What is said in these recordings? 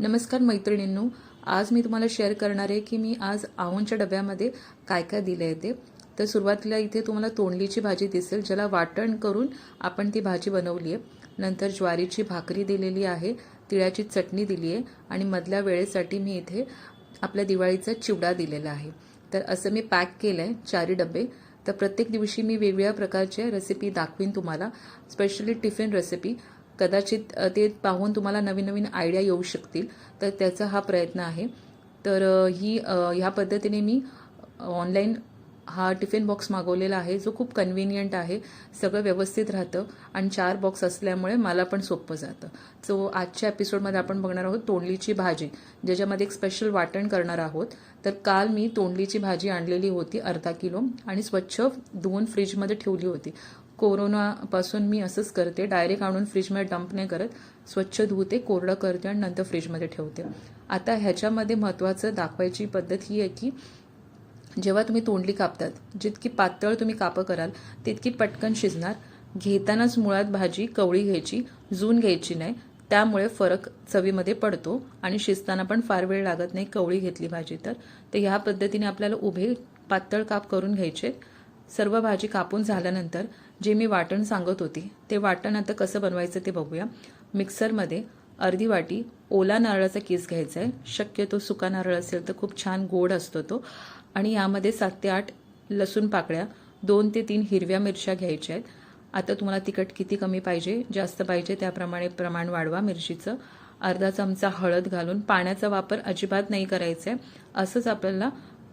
नमस्कार मैत्रिणींनो आज मी तुम्हाला शेअर करणार आहे की मी आज आवनच्या डब्यामध्ये काय काय दिलं आहे ते. तर सुरुवातीला इथे तुम्हाला तोंडलीची भाजी दिसेल ज्याला वाटण करून आपण ती भाजी बनवली आहे. नंतर ज्वारीची भाकरी दिलेली आहे तिळाची चटणी दिली आहे आणि मधल्या वेळेसाठी मी इथे आपल्या दिवाळीचा चिवडा दिलेला आहे. तर असं मी पॅक केलं आहे चारी डबे. तर प्रत्येक दिवशी मी वेगवेगळ्या प्रकारच्या रेसिपी दाखवीन तुम्हाला. स्पेशली टिफिन रेसिपी कदाचित ते पाहून तुम्हाला नवीन नवीन आयडिया येऊ शकतील. तर त्याचा हा प्रयत्न आहे. तर ही ह्या पद्धतीने मी ऑनलाईन हा टिफिन बॉक्स मागवलेला आहे जो खूप कन्व्हिनियंट आहे सगळं व्यवस्थित राहतं आणि चार बॉक्स असल्यामुळे मला पण सोपं जातं. सो आजच्या एपिसोडमध्ये आपण बघणार आहोत तोंडलीची भाजी ज्याच्यामध्ये एक स्पेशल वाटण करणार आहोत. तर काल मी तोंडलीची भाजी आणलेली होती अर्धा किलो आणि स्वच्छ धुवून फ्रीजमध्ये ठेवली होती. कोरोनापासून मी असंच करते. डायरेक्ट आणून फ्रीजमध्ये डंप नाही करत. स्वच्छ धुते कोरडं करते आणि नंतर फ्रीजमध्ये ठेवते. आता ह्याच्यामध्ये महत्त्वाचं दाखवायची पद्धत ही आहे की जेव्हा तुम्ही तोंडली कापतात जितकी पातळ तुम्ही कापं कराल तितकी पटकन शिजणार. घेतानाच मुळात भाजी कवळी घ्यायची जून घ्यायची नाही. त्यामुळे फरक चवीमध्ये पडतो आणि शिजताना पण फार वेळ लागत नाही कवळी घेतली भाजी तर. तर ह्या पद्धतीने आपल्याला उभे पातळ काप करून घ्यायचे. सर्व भाजी कापून झाल्यानंतर जे मी वाटण सांगत होती ते वाटण आता कसं बनवायचं ते बघूया. मिक्सरमध्ये अर्धी वाटी ओला नारळाचा किस घ्यायचा आहे. शक्यतो सुका नारळ असेल तर खूप छान गोड असतो तो. आणि यामध्ये सात ते आठ लसूण पाकळ्या दोन ते तीन हिरव्या मिरच्या घ्यायच्या आहेत. आता तुम्हाला तिखट किती कमी पाहिजे जास्त पाहिजे त्याप्रमाणे प्रमाण वाढवा मिरचीचं. अर्धा चमचा हळद घालून पाण्याचा वापर अजिबात नाही करायचा आहे. असंच आपल्याला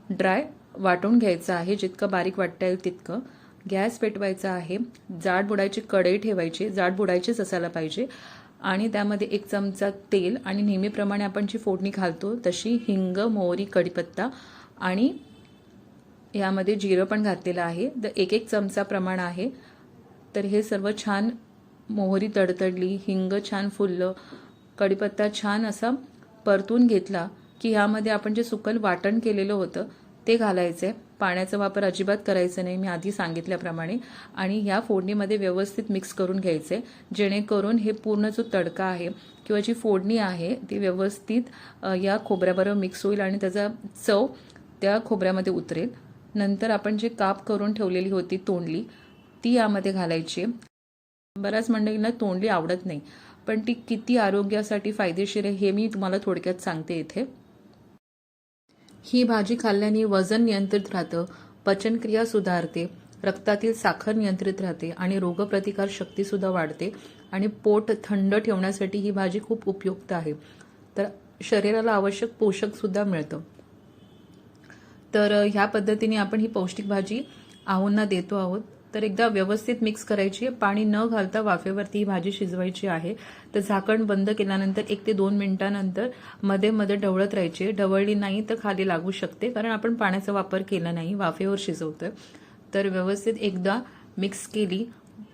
ड्राय वाटून घ्यायचं आहे. जितकं बारीक वाटता येईल तितकं. गॅस पेटवायचा आहे जाड बुडायची कढई ठेवायची जाड बुडायचीच असायला पाहिजे आणि त्यामध्ये एक चमचा तेल आणि नेहमीप्रमाणे आपण जी फोडणी घालतो तशी हिंग मोहरी कढीपत्ता आणि यामध्ये जिरं पण घातलेलं आहे. तर एक एक चमचा प्रमाण आहे. तर हे सर्व छान मोहरी तडतडली हिंग छान फुललं कढीपत्ता छान असा परतून घेतला की ह्यामध्ये आपण जे सुकल वाटण केलेलं होतं ते घालायचे. पाण्याचा वापर अजिबात करायचा नाही मी आधी सांगितल्याप्रमाणे. आणि ह्या फोडणीमध्ये व्यवस्थित मिक्स करून घ्यायचे. जेणेकरून हे पूर्ण जो तडका आहे किंवा जी फोडणी आहे ती व्यवस्थित या खोबऱ्याबरोबर मिक्स होईल आणि त्याचा चव त्या खोबऱ्यामध्ये उतरेल. नंतर आपण जे काप करून ठेवलेली होती तोंडली ती यामध्ये घालायची. बऱ्याच मंडळींना तोंडली आवडत नाही. पण ती किती आरोग्यासाठी फायदेशीर आहे हे मी तुम्हाला थोडक्यात सांगते इथे. ही भाजी खाल्ल्याने वजन नियंत्रित राहतं पचनक्रिया सुधारते रक्तातील साखर नियंत्रित राहते आणि रोगप्रतिकार शक्तीसुद्धा वाढते आणि पोट थंड ठेवण्यासाठी ही भाजी खूप उपयुक्त आहे. तर शरीराला आवश्यक पोषकसुद्धा मिळतं. तर ह्या पद्धतीने आपण ही पौष्टिक भाजी आहोंना देतो आहोत. तर एकदा व्यवस्थित मिक्स करायची आहे. पाणी न घालता वाफेवरती ही भाजी शिजवायची आहे. तर झाकण बंद केल्यानंतर एक ते दोन मिनिटानंतरमध्ये मध्ये ढवळत राहायची ढवळली नाही तर खाली लागू शकते कारण आपण पाण्याचा वापर केला नाही. वाफेवर शिजवतोय. तर व्यवस्थित एकदा मिक्स केली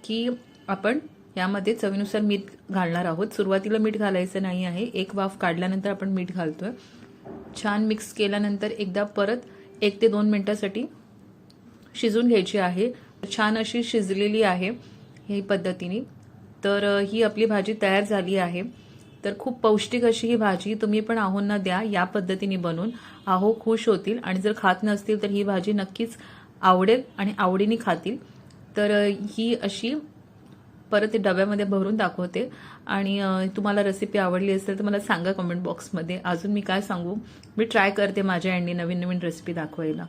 की आपण यामध्ये चवीनुसार मीठ घालणार आहोत. सुरुवातीला मीठ घालायचं नाही आहे. एक वाफ काढल्यानंतर आपण मीठ घालतोय. छान मिक्स केल्यानंतर एकदा परत एक ते दोन मिनिटासाठी शिजून घ्यायची आहे. छान अशी शिजलेली आहे ही पद्धतीने. तर ही आपली भाजी तयार झाली आहे. तर खूप पौष्टिक अशी ही भाजी तुम्ही पण आहोंना द्या या पद्धतीने बनवून आहो खुश होतील आणि जर खात नसतील तर ही भाजी नक्कीच आवडेल आणि आवडीने खातील. तर ही अशी परत ते डब्यामध्ये भरून दाखवते. आणि तुम्हाला रेसिपी आवडली असेल तर मला सांगा कमेंट बॉक्समध्ये अजून मी काय सांगू? मी ट्राय करते माझ्या यांनी नवीन नवीन रेसिपी दाखवायला.